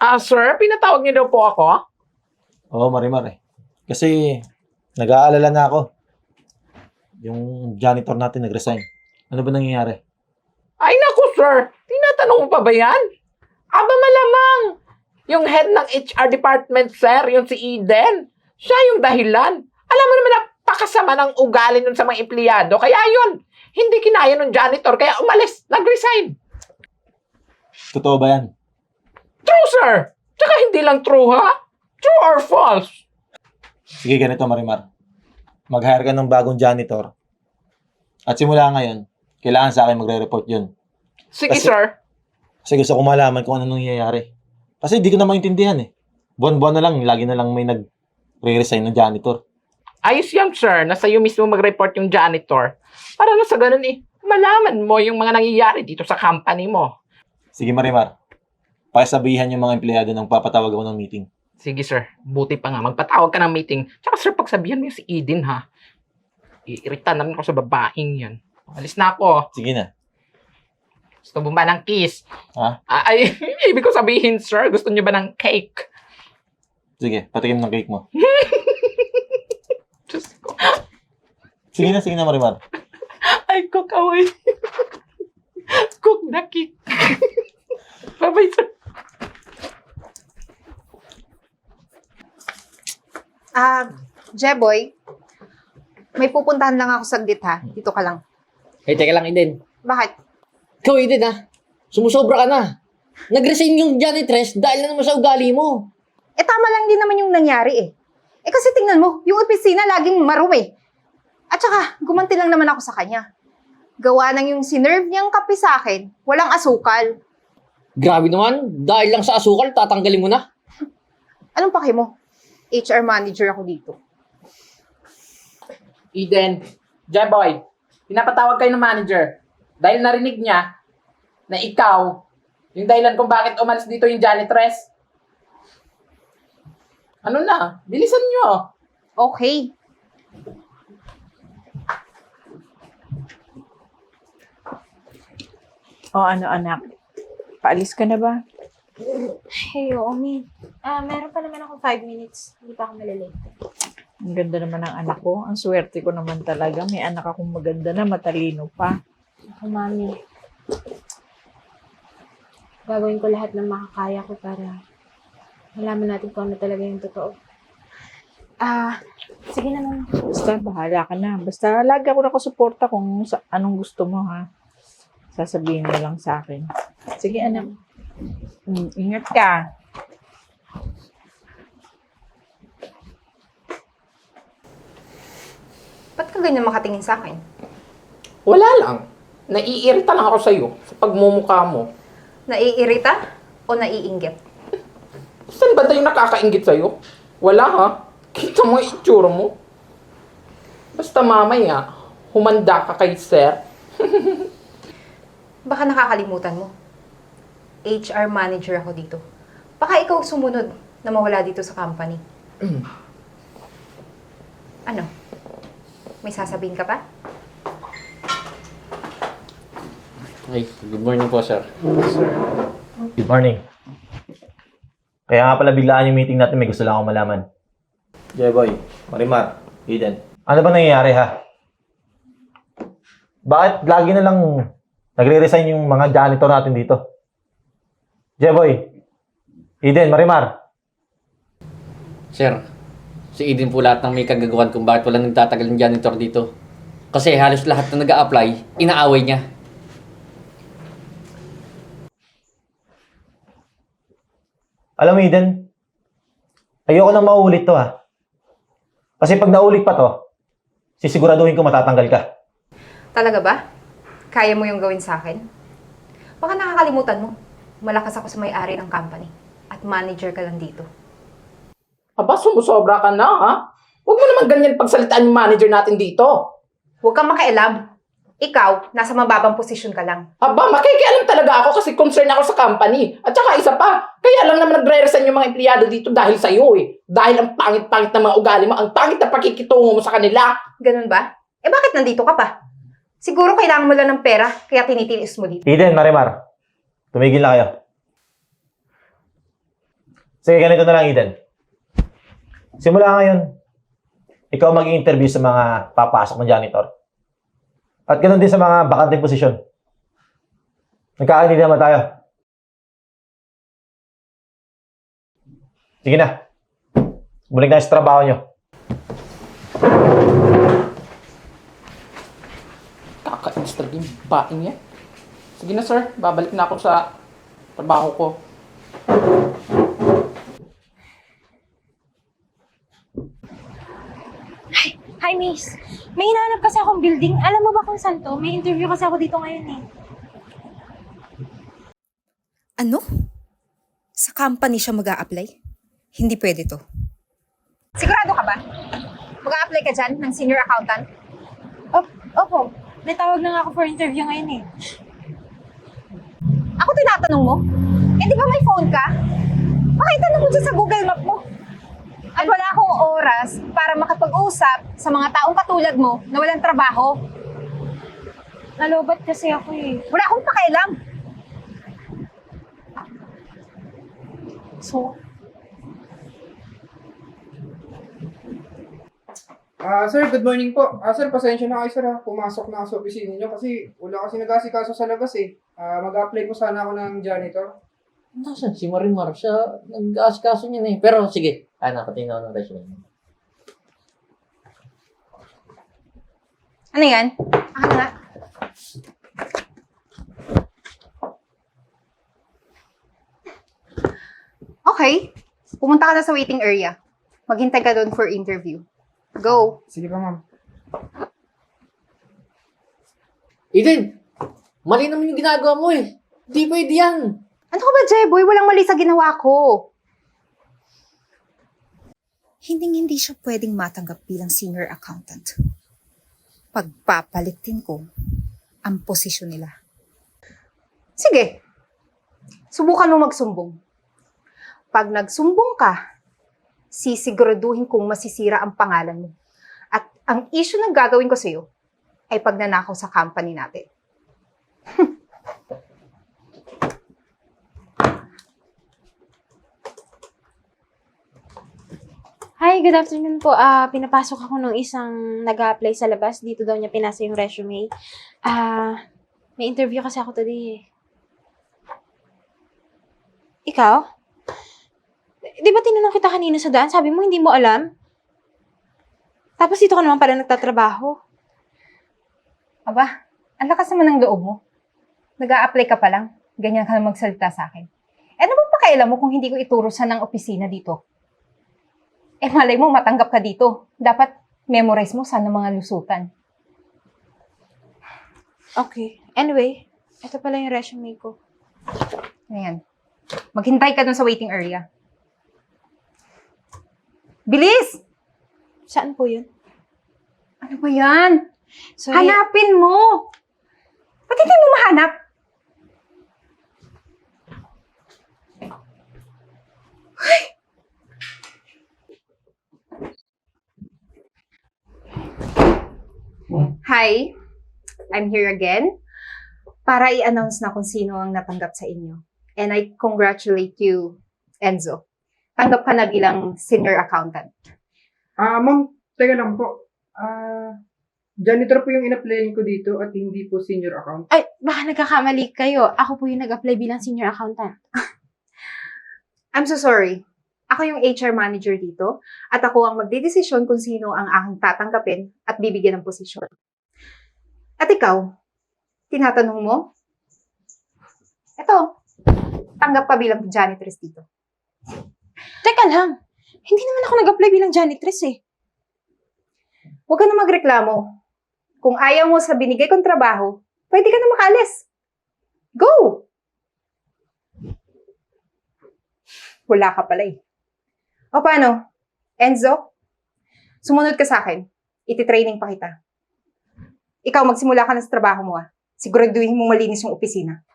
Ah, sir, pinatawag niyo daw po ako? Oo, Marimar eh. Kasi nag-aalala na ako. Yung janitor natin nag-resign. Ano ba nangyayari? Ay, naku, sir. Tinatanong mo pa ba yan? Aba, malamang. Yung head ng HR department, sir, yung si Eden. Siya yung dahilan. Alam mo naman, napakasama ng ugali nun sa mga empleyado. Kaya yun, hindi kinaya ng janitor, kaya umalis, nag-resign. Totoo ba yan? True, sir. Tsaka hindi lang true, ha? True or false? Sige, ganito Marimar. Mag-hire ka ng bagong janitor. At simula ngayon, kailangan sa akin magre-report yun. Sige, Kasi- sir. Kasi gusto ko malaman kung ano nangyayari. Kasi di ko na maintindihan eh. Buwan-buwan na lang, lagi na lang may nag-resign ng janitor. Ayos yan, sir, na sa'yo mismo mag-report yung janitor. Para na sa ganun eh, malaman mo yung mga nangyayari dito sa company mo. Sige Marimar, pakisabihan yung mga empleyado ng papatawag ako ng meeting. Sige, sir. Buti pa nga. Magpatawag ka ng meeting. Tsaka, sir, pagsabihan mo yung si Eden, ha? Iirita na rin ako sa babaeng yan. Alis na ako. Sige na. Gusto mo ba ng kiss? Ha? Ah, Ay, ibig ko sabihin, sir, gusto niyo ba ng cake? Sige, patikim ng cake mo. Diyos ko. Sige na, sige na Marimar. Ay, cook away. cook the cake. Bye-bye, sir. Ah, Jeboy, may pupuntahan lang ako saglit ha. Dito ka lang. Eh, teka lang, Eden. Bakit? Ikaw, Eden, ha? Sumusobra ka na. Nag-resign yung janitress dahil na naman sa ugali mo. Eh tama lang din naman yung nangyari eh. Eh kasi tingnan mo, yung opisina laging marumi. At saka, gumanti lang naman ako sa kanya. Gawa ng yung sinerve niyang kape sa akin, walang asukal. Grabe naman, dahil lang sa asukal, tatanggalin mo na. Anong pake mo? HR manager ako dito. Eden, Jeboy, pinapatawag kayo ng manager. Dahil narinig niya na ikaw, yung dahilan kung bakit umalis dito yung janitress. Ano na? Bilisan nyo. Okay. O ano anak, paalis ka na ba? Hey, oo, Mi. Ah, meron pa naman ako 5 minutes. Hindi pa ako malalate. Ang ganda naman ng anak ko. Ang swerte ko naman talaga. May anak akong maganda na, matalino pa. Ako, Mami. Gagawin ko lahat ng makakaya ko para malaman natin kung ano talaga yung totoo. Ah, sige na, Mami. Basta bahala ka na. Basta lagi ako nakasuporta kung sa anong gusto mo ha. Sasabihin mo lang sa akin. Sige anak. Mm, ingat ka. Ba't ka ganyan makatingin sa akin? Wala lang. Naiirita lang ako sa'yo sa pagmumukha mo. Naiirita o naiinggit? Saan ba yung nakakaingit sa'yo? Wala ha? Kita mo yung itsura mo. Basta mamaya, humanda ka kay sir. Baka nakakalimutan mo. HR manager ako dito. Baka ikaw sumunod na mawala dito sa company. ano? May sasabihin ka pa? Ay, good morning po, sir. Good morning. Kaya nga pala biglaan yung meeting natin, may gusto lang ako malaman. Jeboy, Marimar, Eden. Ano ba nangyayari ha? Bakit lagi na lang nagre-resign yung mga janitor natin dito? Jeboy, Eden, Marimar. Sir, si Eden po lahat ng may kagagawan kung bakit walang nagtatagal ng janitor dito. Kasi halos lahat na nag apply inaaway niya. Alam mo, Eden, ayoko nang maulit to ha. Kasi pag naulit pa to, sisiguraduhin ko matatanggal ka. Talaga ba? Kaya mo yung gawin sa akin? Baka nakakalimutan mo. Malakas ako sa may-ari ng company. At manager ka lang dito. Aba, sumusobra ka na, ha? Huwag mo naman ganyan pagsalitaan yung manager natin dito. Huwag kang makialam. Ikaw, nasa mababang posisyon ka lang. Aba, makikialam talaga ako kasi concern ako sa company. At saka isa pa, kaya lang naman nagre-resign yung mga empleyado dito dahil sa iyo eh. Dahil ang pangit-pangit ng mga ugali mo, ang pangit na pakikitungo mo sa kanila. Ganun ba? Eh bakit nandito ka pa? Siguro kailangan mo lang ng pera, kaya tinitiis mo dito. Eden, Marimar, tumigil na kayo. Sige, ganito na lang, Eden. Simula ngayon, ikaw mag-interview sa mga papasok ng janitor. At ganoon din sa mga bakanteng posisyon. Nagkakaintindihan naman tayo. Sige na. Balik na sa trabaho nyo. Kakainis talaga yung baing niya. Sige na sir, babalik na ako sa trabaho ko. Hi, miss. May hinahanap kasi akong building. Alam mo ba kung saan to? May interview kasi ako dito ngayon eh. Ano? Sa company siya mag apply Hindi pwede to. Sigurado ka ba? mag apply ka dyan ng senior accountant? Op, opo. May tawag na nga ako for interview ngayon eh. Ako tinatanong mo? Eh, di ba may phone ka? Pakitanong mo dyan sa Google Map mo. At wala akong oras para makapag-usap sa mga taong katulad mo na walang trabaho. Nalobat kasi ako eh. Wala akong pakialam. So, Ah, sir, good morning po. Ah, sir, pasensya na kayo, sir, ha. Pumasok na ako sa opisina niyo kasi wala kasi nag-asikaso sa labas, eh. Ah, mag-apply po sana ako ng janitor. Nasaan si Marimar? Siya nag-aasikaso niya na eh. Pero sige, ah, nakatingin ako ng resume. Ano yan? Ano nga? Okay. Pumunta ka na sa waiting area. Maghintay ka doon for interview. Go. Sige pa, ma'am. Eden! Mali naman yung ginagawa mo eh. Di pwede yan. Ano ka ba, Jeboy? Walang mali sa ginawa ko. Hinding-hindi siya pwedeng matanggap bilang senior accountant. Pagpapalitin ko ang posisyon nila. Sige. Subukan mo magsumbong. Pag nagsumbong ka, sisiguraduhin kong masisira ang pangalan mo. At ang issue na gagawin ko sa'yo ay pagnanakaw sa company natin. Hi, good afternoon po. Ah, pinapasok ako ng isang nag apply sa labas. Dito daw niya pinasa yung resume. Ah, may interview kasi ako today eh. Ikaw? Di ba tinanong kita kanina sa daan? Sabi mo hindi mo alam? Tapos dito ka naman pala nagtatrabaho. Aba, ang lakas naman ng loob mo. Nag apply ka pa lang, ganyan ka na magsalita sa akin. Eh, ano bang pakialam mo kung hindi ko ituro sa ng opisina dito? Eh, malay mo, matanggap ka dito. Dapat memorize mo sana mga lusutan. Okay. Anyway, ito pala yung resume ko. Ayan. Maghintay ka dun sa waiting area. Bilis! Saan po yun? Ano ba yan? Sorry. Hanapin mo! Ba't hindi mo mahanap? Hi, I'm here again para i-announce na kung sino ang natanggap sa inyo. And I congratulate you, Enzo. Tanggap ka na bilang senior accountant. Ah, ma'am, teka lang po. Ah, janitor po yung in-applyan ko dito at hindi po senior account. Ay, baka nagkakamali kayo. Ako po yung nag-apply bilang senior accountant. I'm so sorry. Ako yung HR manager dito at ako ang magdidesisyon kung sino ang aking tatanggapin at bibigyan ng posisyon. At ikaw, tinatanong mo? Eto, tanggap ka bilang janitress dito. Teka lang. Hindi naman ako nag-apply bilang janitress eh. Huwag ka na magreklamo. Kung ayaw mo sa binigay kong trabaho, pwede ka na makalis. Go! Wala ka pala eh. O paano? Enzo? Sumunod ka sa akin. Iti-training pa kita. Ikaw, magsimula ka na sa trabaho mo ah. Siguraduhin mong malinis yung opisina.